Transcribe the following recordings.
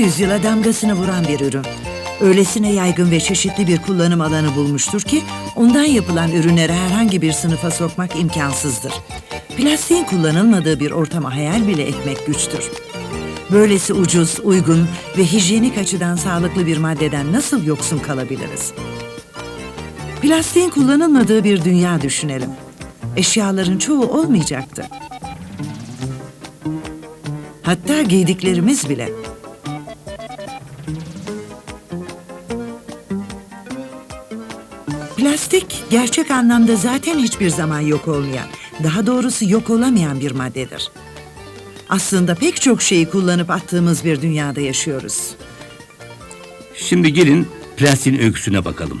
yüzyıla damgasını vuran bir ürün. Öylesine yaygın ve çeşitli bir kullanım alanı bulmuştur ki ondan yapılan ürünleri herhangi bir sınıfa sokmak imkansızdır. Plastiğin kullanılmadığı bir ortama hayal bile etmek güçtür. Böylesi ucuz, uygun ve hijyenik açıdan sağlıklı bir maddeden nasıl yoksun kalabiliriz? Plastiğin kullanılmadığı bir dünya düşünelim. Eşyaların çoğu olmayacaktı. Hatta giydiklerimiz bile. Plastik gerçek anlamda zaten hiçbir zaman yok olmayan, daha doğrusu yok olamayan bir maddedir. Aslında pek çok şeyi kullanıp attığımız bir dünyada yaşıyoruz. Şimdi gelin plastiğin öyküsüne bakalım.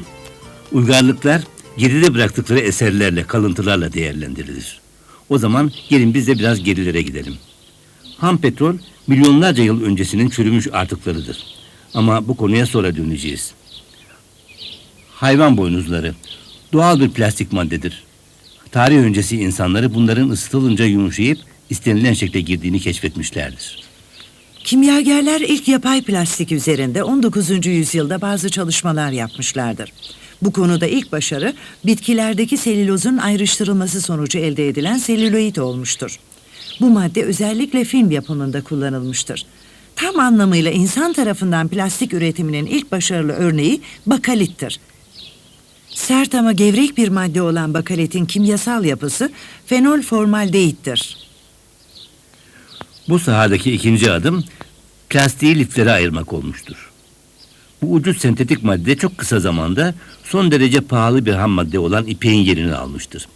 Uygarlıklar geride bıraktıkları eserlerle, kalıntılarla değerlendirilir. O zaman gelin biz de biraz gerilere gidelim. Ham petrol milyonlarca yıl öncesinin çürümüş artıklarıdır. Ama bu konuya sonra döneceğiz. Hayvan boynuzları doğal bir plastik maddedir. Tarih öncesi insanları bunların ısıtılınca yumuşayıp istenilen şekle girdiğini keşfetmişlerdir. Kimyagerler ilk yapay plastik üzerinde 19. yüzyılda bazı çalışmalar yapmışlardır. Bu konuda ilk başarı bitkilerdeki selülozun ayrıştırılması sonucu elde edilen selüloid olmuştur. Bu madde özellikle film yapımında kullanılmıştır. Tam anlamıyla insan tarafından plastik üretiminin ilk başarılı örneği bakalittir. Sert ama gevrek bir madde olan bakalitin kimyasal yapısı fenol formaldehittir. Bu sahadaki ikinci adım plastiği liflere ayırmak olmuştur. Bu ucuz sentetik madde çok kısa zamanda son derece pahalı bir ham madde olan ipeğin yerini almıştır.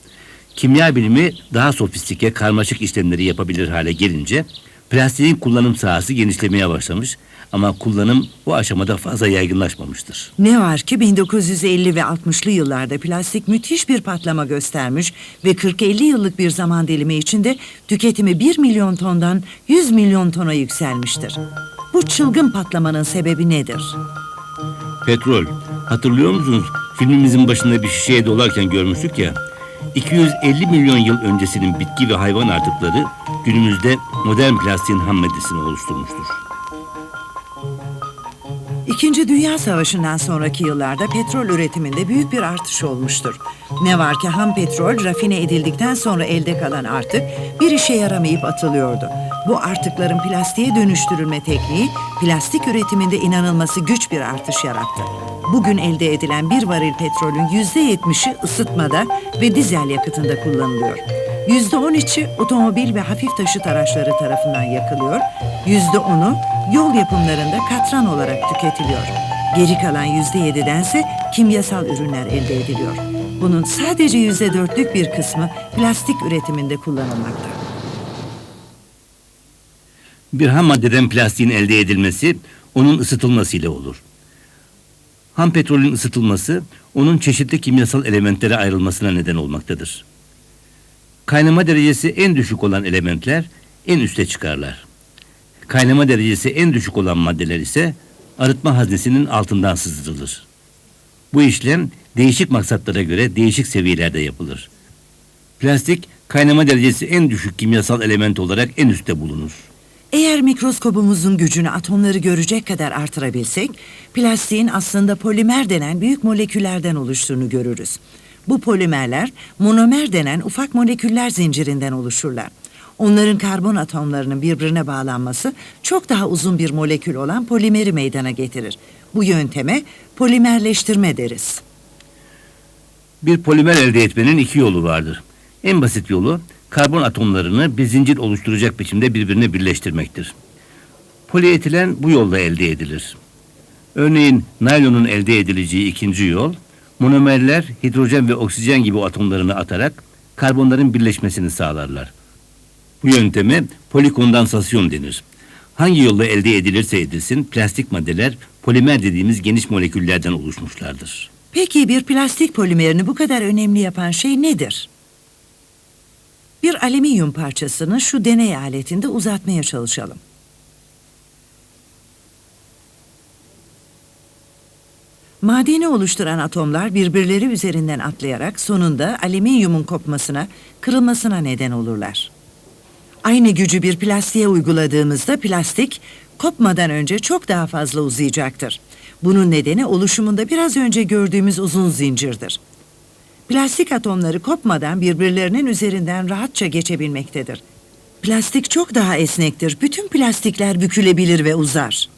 Kimya bilimi daha sofistike, karmaşık işlemleri yapabilir hale gelince plastiğin kullanım sahası genişlemeye başlamış ama kullanım bu aşamada fazla yaygınlaşmamıştır. Ne var ki 1950 ve 60'lı yıllarda plastik müthiş bir patlama göstermiş ve 40-50 yıllık bir zaman dilimi içinde tüketimi 1 milyon tondan 100 milyon tona yükselmiştir. Bu çılgın patlamanın sebebi nedir? Petrol. Hatırlıyor musunuz? Filmimizin başında bir şişeye dolarken görmüştük ya. 250 milyon yıl öncesinin bitki ve hayvan artıkları günümüzde modern plastiğin ham maddesini oluşturmuştur. İkinci Dünya Savaşı'ndan sonraki yıllarda petrol üretiminde büyük bir artış olmuştur. Ne var ki ham petrol rafine edildikten sonra elde kalan artık bir işe yaramayıp atılıyordu. Bu artıkların plastiğe dönüştürülme tekniği plastik üretiminde inanılması güç bir artış yarattı. Bugün elde edilen bir varil petrolün yüzde yetmişi ısıtmada ve dizel yakıtında kullanılıyor. Yüzde on içi otomobil ve hafif taşıt araçları tarafından yakılıyor. Yüzde onu yol yapımlarında katran olarak tüketiliyor. Geri kalan yüzde yedidense kimyasal ürünler elde ediliyor. Bunun sadece yüzde dörtlük bir kısmı plastik üretiminde kullanılmakta. Bir ham maddeden plastiğin elde edilmesi onun ısıtılmasıyla olur. Ham petrolün ısıtılması onun çeşitli kimyasal elementlere ayrılmasına neden olmaktadır. Kaynama derecesi en düşük olan elementler en üste çıkarlar. Kaynama derecesi en düşük olan maddeler ise arıtma haznesinin altından sızdırılır. Bu işlem değişik maksatlara göre değişik seviyelerde yapılır. Plastik kaynama derecesi en düşük kimyasal element olarak en üstte bulunur. Eğer mikroskobumuzun gücünü atomları görecek kadar artırabilsek, plastiğin aslında polimer denen büyük moleküllerden oluştuğunu görürüz. Bu polimerler monomer denen ufak moleküller zincirinden oluşurlar. Onların karbon atomlarının birbirine bağlanması çok daha uzun bir molekül olan polimeri meydana getirir. Bu yönteme polimerleştirme deriz. Bir polimer elde etmenin iki yolu vardır. En basit yolu karbon atomlarını bir zincir oluşturacak biçimde birbirine birleştirmektir. Polietilen bu yolla elde edilir. Örneğin naylonun elde edileceği ikinci yol, monomerler hidrojen ve oksijen gibi atomlarını atarak karbonların birleşmesini sağlarlar. Bu yönteme polikondansasyon denir. Hangi yolla elde edilirse edilsin plastik maddeler polimer dediğimiz geniş moleküllerden oluşmuşlardır. Peki bir plastik polimerini bu kadar önemli yapan şey nedir? Bir alüminyum parçasını şu deney aletinde uzatmaya çalışalım. Madeni oluşturan atomlar birbirleri üzerinden atlayarak sonunda alüminyumun kopmasına, kırılmasına neden olurlar. Aynı gücü bir plastiğe uyguladığımızda plastik kopmadan önce çok daha fazla uzayacaktır. Bunun nedeni oluşumunda biraz önce gördüğümüz uzun zincirdir. Plastik atomları kopmadan birbirlerinin üzerinden rahatça geçebilmektedir. Plastik çok daha esnektir. Bütün plastikler bükülebilir ve uzar.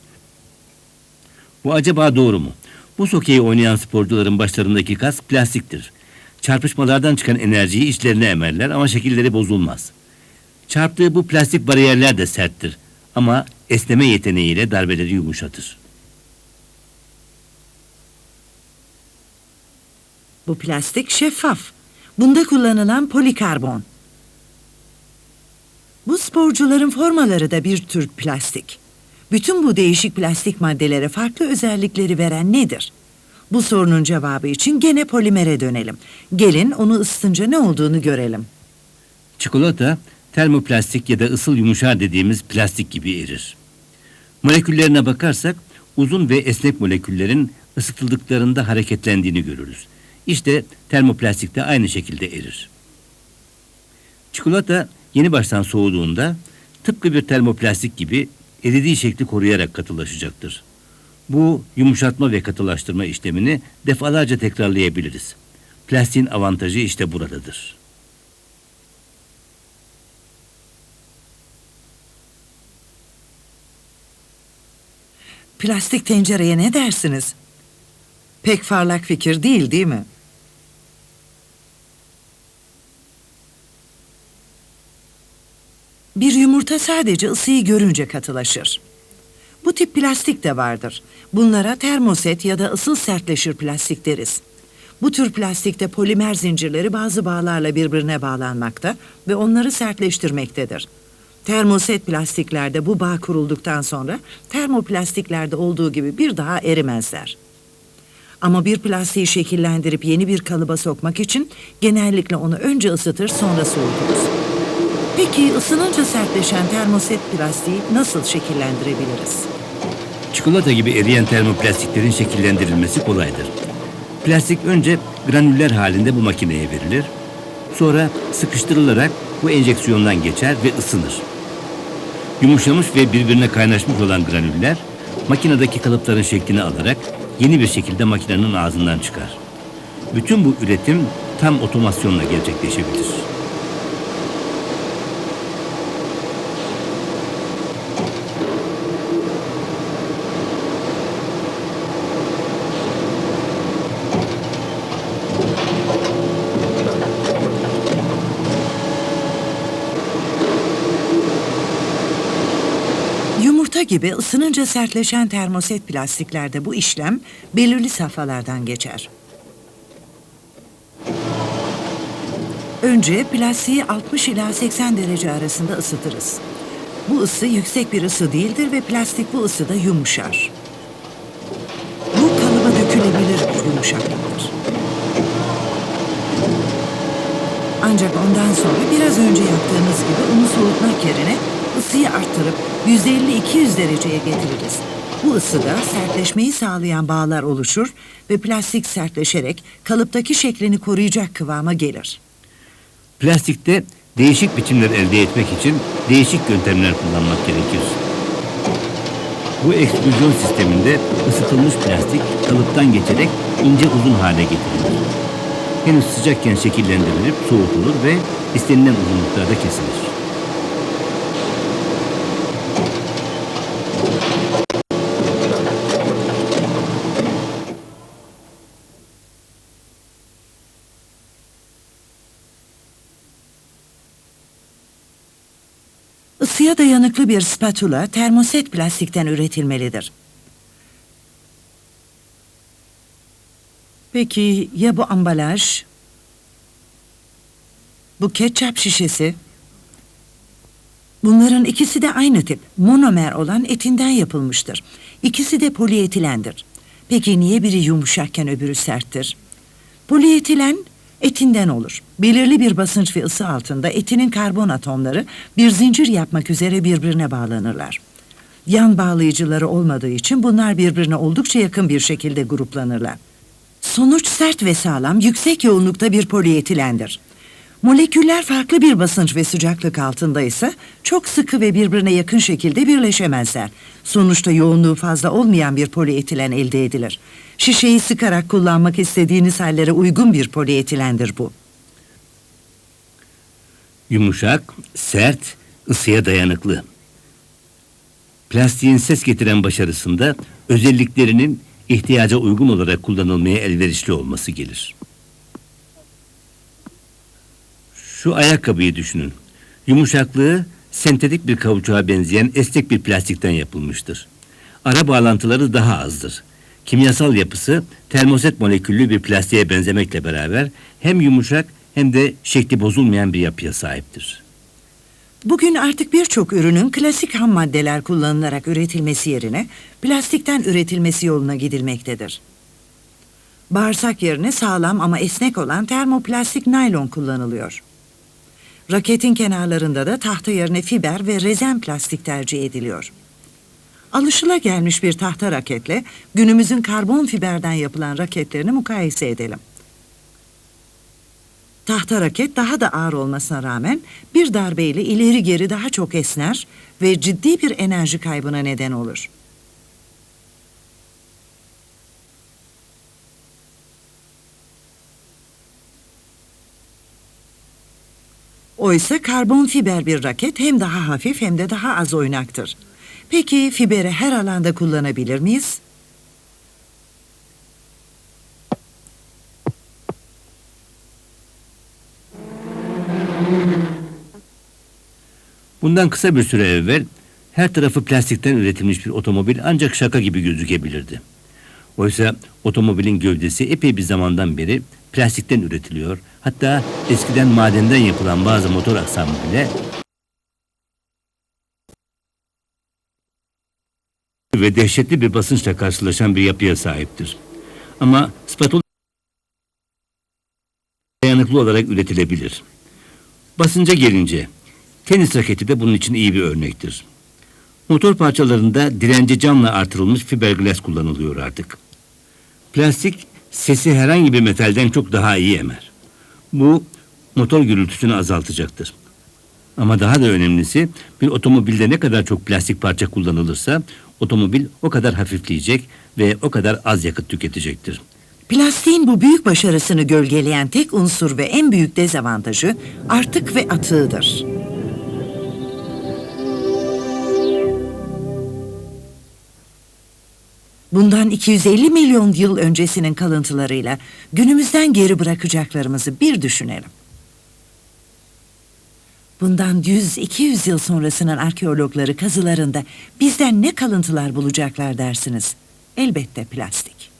Bu acaba doğru mu? Bu hokeyi oynayan sporcuların başlarındaki kas plastiktir. Çarpışmalardan çıkan enerjiyi içlerine emerler ama şekilleri bozulmaz. Çarptığı bu plastik bariyerler de serttir. Ama esneme yeteneğiyle darbeleri yumuşatır. Bu plastik şeffaf. Bunda kullanılan polikarbon. Bu sporcuların formaları da bir tür plastik. Bütün bu değişik plastik maddelere farklı özellikleri veren nedir? Bu sorunun cevabı için gene polimere dönelim. Gelin onu ısıtınca ne olduğunu görelim. Çikolata termoplastik ya da ısıl yumuşar dediğimiz plastik gibi erir. Moleküllerine bakarsak uzun ve esnek moleküllerin ısıtıldıklarında hareketlendiğini görürüz. İşte termoplastik de aynı şekilde erir. Çikolata yeni baştan soğuduğunda tıpkı bir termoplastik gibi eridiği şekli koruyarak katılaşacaktır. Bu yumuşatma ve katılaştırma işlemini defalarca tekrarlayabiliriz. Plastiğin avantajı işte buradadır. Plastik tencereye ne dersiniz? Pek parlak fikir değil, değil mi? Bir yumurta sadece ısıyı görünce katılaşır. Bu tip plastik de vardır. Bunlara termoset ya da ısıl sertleşir plastik deriz. Bu tür plastikte polimer zincirleri bazı bağlarla birbirine bağlanmakta ve onları sertleştirmektedir. Termoset plastiklerde bu bağ kurulduktan sonra termoplastiklerde olduğu gibi bir daha erimezler. Ama bir plastiği şekillendirip yeni bir kalıba sokmak için genellikle onu önce ısıtır sonra soğuturuz. Peki ısınınca sertleşen termoset plastiği nasıl şekillendirebiliriz? Çikolata gibi eriyen termoplastiklerin şekillendirilmesi kolaydır. Plastik önce granüller halinde bu makineye verilir. Sonra sıkıştırılarak bu enjeksiyondan geçer ve ısınır. Yumuşamış ve birbirine kaynaşmış olan granüller makinedeki kalıpların şeklini alarak yeni bir şekilde makinenin ağzından çıkar. Bütün bu üretim tam otomasyonla gerçekleşebilir. Yumurta gibi ısınınca sertleşen termoset plastiklerde bu işlem belirli safhalardan geçer. Önce plastiği 60 ila 80 derece arasında ısıtırız. Bu ısı yüksek bir ısı değildir ve plastik bu ısıda yumuşar. Bu kalıba dökülebilir bir yumuşaklıktır. Ancak ondan sonra biraz önce yaptığımız gibi unu soğutmak yerine ısıyı arttırıp 150-200 dereceye getiririz. Bu ısıda sertleşmeyi sağlayan bağlar oluşur ve plastik sertleşerek kalıptaki şeklini koruyacak kıvama gelir. Plastikte değişik biçimler elde etmek için değişik yöntemler kullanmak gerekir. Bu eksplozyon sisteminde ısıtılmış plastik kalıptan geçerek ince uzun hale getirilir. Henüz sıcakken şekillendirilip soğutulur ve istenilen uzunluklarda kesilir. Isıya dayanıklı bir spatula termoset plastikten üretilmelidir. Peki ya bu ambalaj? Bu ketçap şişesi? Bunların ikisi de aynı tip, monomer olan etinden yapılmıştır. İkisi de polietilendir. Peki niye biri yumuşakken öbürü serttir? Polietilen etinden olur. Belirli bir basınç ve ısı altında etinin karbon atomları bir zincir yapmak üzere birbirine bağlanırlar. Yan bağlayıcıları olmadığı için bunlar birbirine oldukça yakın bir şekilde gruplanırlar. Sonuç sert ve sağlam, yüksek yoğunlukta bir polietilendir. Moleküller farklı bir basınç ve sıcaklık altındaysa çok sıkı ve birbirine yakın şekilde birleşemezler. Sonuçta yoğunluğu fazla olmayan bir polietilen elde edilir. Şişeyi sıkarak kullanmak istediğiniz hallere uygun bir polietilendir bu. Yumuşak, sert, ısıya dayanıklı. Plastiğin ses getiren başarısında özelliklerinin ihtiyaca uygun olarak kullanılmaya elverişli olması gelir. Şu ayakkabıyı düşünün. Yumuşaklığı sentetik bir kauçuğa benzeyen esnek bir plastikten yapılmıştır. Ara bağlantıları daha azdır. Kimyasal yapısı termoset moleküllü bir plastiğe benzemekle beraber hem yumuşak hem de şekli bozulmayan bir yapıya sahiptir. Bugün artık birçok ürünün klasik ham maddeler kullanılarak üretilmesi yerine plastikten üretilmesi yoluna gidilmektedir. Bağırsak yerine sağlam ama esnek olan termoplastik naylon kullanılıyor. Raketin kenarlarında da tahta yerine fiber ve rezen plastik tercih ediliyor. Alışılagelmiş bir tahta raketle günümüzün karbon fiberden yapılan raketlerini mukayese edelim. Tahta raket daha da ağır olmasına rağmen bir darbeyle ileri geri daha çok esner ve ciddi bir enerji kaybına neden olur. Oysa karbon fiber bir raket hem daha hafif hem de daha az oynaktır. Peki fiberi her alanda kullanabilir miyiz? Bundan kısa bir süre evvel her tarafı plastikten üretilmiş bir otomobil ancak şaka gibi gözükebilirdi. Oysa otomobilin gövdesi epey bir zamandan beri plastikten üretiliyor. Hatta eskiden madenden yapılan bazı motor aksamı bile ve dehşetli bir basınçla karşılaşan bir yapıya sahiptir. Ama spatula dayanıklı olarak üretilebilir. Basınca gelince tenis raketi de bunun için iyi bir örnektir. Motor parçalarında direnci camla artırılmış fiberglass kullanılıyor artık. Plastik sesi herhangi bir metalden çok daha iyi emer. Bu motor gürültüsünü azaltacaktır. Ama daha da önemlisi bir otomobilde ne kadar çok plastik parça kullanılırsa otomobil o kadar hafifleyecek ve o kadar az yakıt tüketecektir. Plastiğin bu büyük başarısını gölgeleyen tek unsur ve en büyük dezavantajı artık ve atığıdır. Bundan 250 milyon yıl öncesinin kalıntılarıyla günümüzden geri bırakacaklarımızı bir düşünelim. Bundan 100-200 yıl sonrasının arkeologları kazılarında bizden ne kalıntılar bulacaklar dersiniz? Elbette plastik.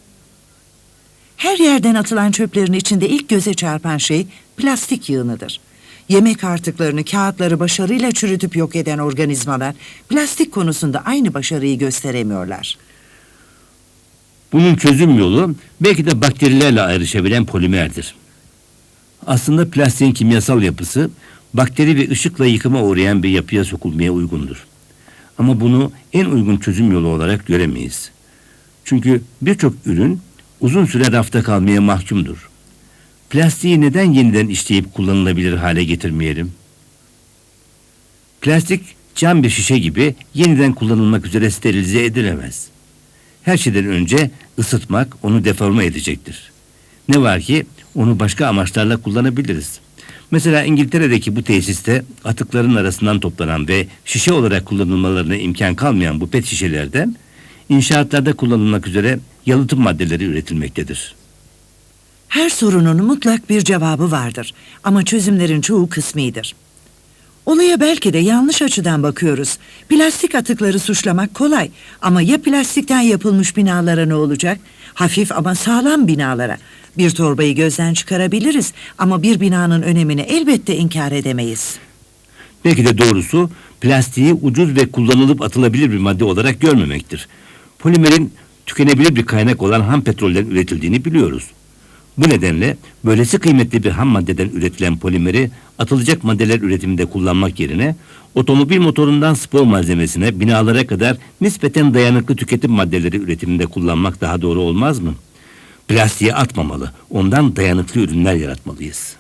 Her yerden atılan çöplerin içinde ilk göze çarpan şey plastik yığınıdır. Yemek artıklarını, kağıtları başarıyla çürütüp yok eden organizmalar plastik konusunda aynı başarıyı gösteremiyorlar. Bunun çözüm yolu belki de bakterilerle ayrışabilen polimerdir. Aslında plastiğin kimyasal yapısı bakteri ve ışıkla yıkıma uğrayan bir yapıya sokulmaya uygundur. Ama bunu en uygun çözüm yolu olarak göremeyiz. Çünkü birçok ürün uzun süre rafta kalmaya mahkumdur. Plastiği neden yeniden işleyip kullanılabilir hale getirmeyelim? Plastik cam bir şişe gibi yeniden kullanılmak üzere sterilize edilemez. Her şeyden önce ısıtmak onu deforme edecektir. Ne var ki onu başka amaçlarla kullanabiliriz. Mesela İngiltere'deki bu tesiste atıkların arasından toplanan ve şişe olarak kullanılmalarına imkan kalmayan bu pet şişelerden inşaatlarda kullanılmak üzere yalıtım maddeleri üretilmektedir. Her sorunun mutlak bir cevabı vardır ama çözümlerin çoğu kısmidir. Olaya belki de yanlış açıdan bakıyoruz. Plastik atıkları suçlamak kolay ama ya plastikten yapılmış binalara ne olacak? Hafif ama sağlam binalara. Bir torbayı gözden çıkarabiliriz ama bir binanın önemini elbette inkar edemeyiz. Belki de doğrusu plastiği ucuz ve kullanılıp atılabilir bir madde olarak görmemektir. Polimerin tükenebilir bir kaynak olan ham petrolden üretildiğini biliyoruz. Bu nedenle böylesi kıymetli bir ham maddeden üretilen polimeri atılacak maddeler üretiminde kullanmak yerine otomobil motorundan spor malzemesine binalara kadar nispeten dayanıklı tüketim maddeleri üretiminde kullanmak daha doğru olmaz mı? Plastiğe atmamalı, ondan dayanıklı ürünler yaratmalıyız.